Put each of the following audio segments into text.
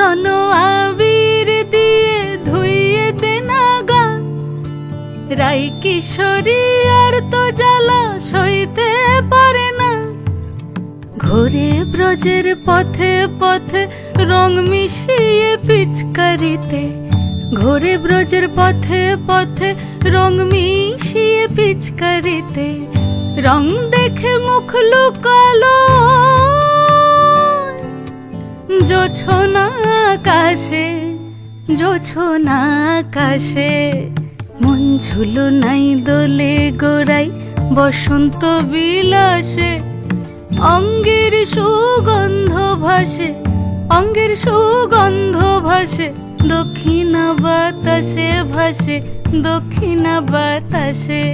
চন্দন আবির দিয়ে ধুইয়ে দে না গা রাই কিশোরী আর তো জ্বালা সইতে পারে না। ঘোরে ব্রজের পথে পথে রং মিশিয়ে পিচকারিতে। ঘোরে ব্রজের পথে পথে রং মিশিয়ে পিচকারিতে। রং দেখে মুখ লুকালো জোছনা আকাশে জোছনা আকাশে। মন ঝুলো নাই দোলে গোড়াই বসন্ত বিলাসে। অঙ্গের সুগন্ধ ভাসে, অঙ্গের সুগন্ধ ভাসে। দক্ষিণা বাতাসে ভাসে, দক্ষিণা বাতাসে।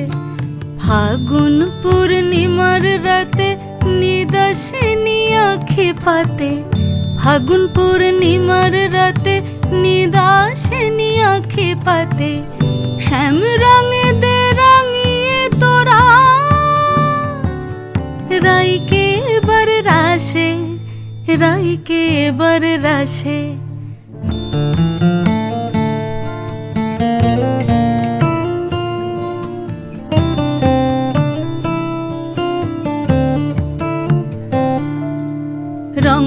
ফাগুন পূর্ণিমার রাতে নিদাসিনী আখি পাতে ফাগুন পূর্ণিমার রাতে নিদাসিনী আখে পাতে, শ্যাম রঙে দে রাঙিয়ে তোরা। রাইকে এবার রাসে রাইকে এবার রাশে।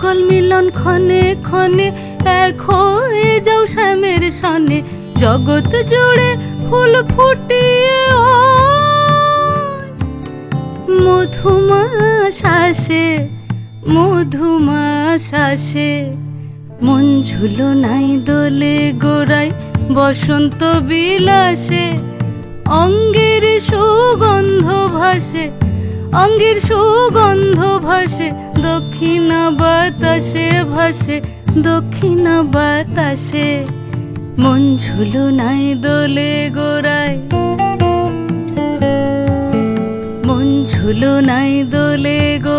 যুগল মিলন ক্ষণে ক্ষণে এক হয়ে যাও শ্যামের সনে জগৎ জুড়ে ফুল ফুটিয়ে ও মধুমা শ্বাসে মধুমা মন ঝুলো নাই দোলে গোড়াই বসন্ত বিলাসে। অঙ্গের সুগন্ধ ভাসে, অঙ্গের সুগন্ধ ভাসে, দক্ষিণা বাতাসে ভাসে, দক্ষিণা বাতাসে। মন ঝুলো নাই দোলে গোড়ায়। মন ঝুলো নাই দোলে গো